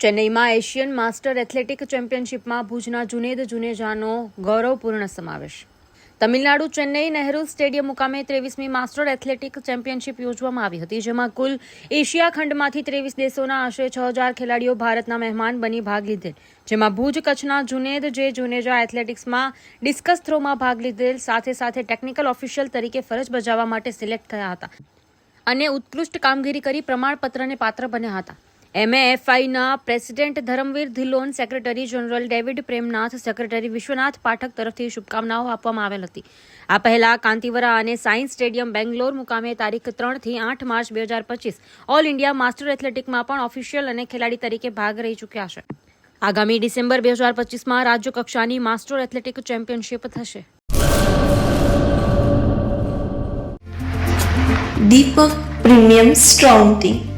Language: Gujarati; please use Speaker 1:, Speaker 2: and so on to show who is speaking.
Speaker 1: ચેન્નઈમાં એશિયન માસ્ટર એથ્લેટિક ચેમ્પિયનશિપમાં ભુજના જુનેદ જુનેજાનો ગૌરવપૂર્ણ સમાવેશ. તમિલનાડુ ચેન્નઈ નહેરુ સ્ટેડિયમ મુકામે ત્રેવીસમી માસ્ટર એથ્લેટિક ચેમ્પિયનશિપ યોજવામાં આવી હતી, જેમાં કુલ એશિયા ખંડમાંથી ત્રેવીસ દેશોના આશરે છ હજાર ખેલાડીઓ ભારતના મહેમાન બની ભાગ લીધેલ. જેમાં ભુજ કચ્છના જુનેદ જે જુનેજા એથ્લેટિક્સમાં ડિસ્કસ થ્રોમાં ભાગ લીધેલ, સાથે સાથે ટેકનિકલ ઓફિશિયલ તરીકે ફરજ બજાવવા માટે સિલેક્ટ થયા હતા અને ઉત્કૃષ્ટ કામગીરી કરી પ્રમાણપત્રને પાત્ર બન્યા હતા. એમએએફઆઈના president Dharamvir Dhillon secretary general David Premnath, secretary Vishwanath Pathak તરફથી શુભકામનાઓ આપવામાં આવેલ હતી. આ પહેલા કાંતિવરા અને સાયન્સ સ્ટેડિયમ બેંગ્લોર મુકામે તારીખ ત્રણથી આઠ માર્ચ બે હજાર પચીસ ઓલ ઇન્ડિયા માસ્ટર એથ્લેટિકમાં પણ ઓફિશિયલ અને ખેલાડી તરીકે ભાગ રહી ચૂક્યા છે. આગામી ડિસેમ્બર બે હજાર પચીસમાં રાજ્ય કક્ષાની માસ્ટર એથ્લેટિક ચેમ્પિયનશિપ થશે.
Speaker 2: Deepak premium strong T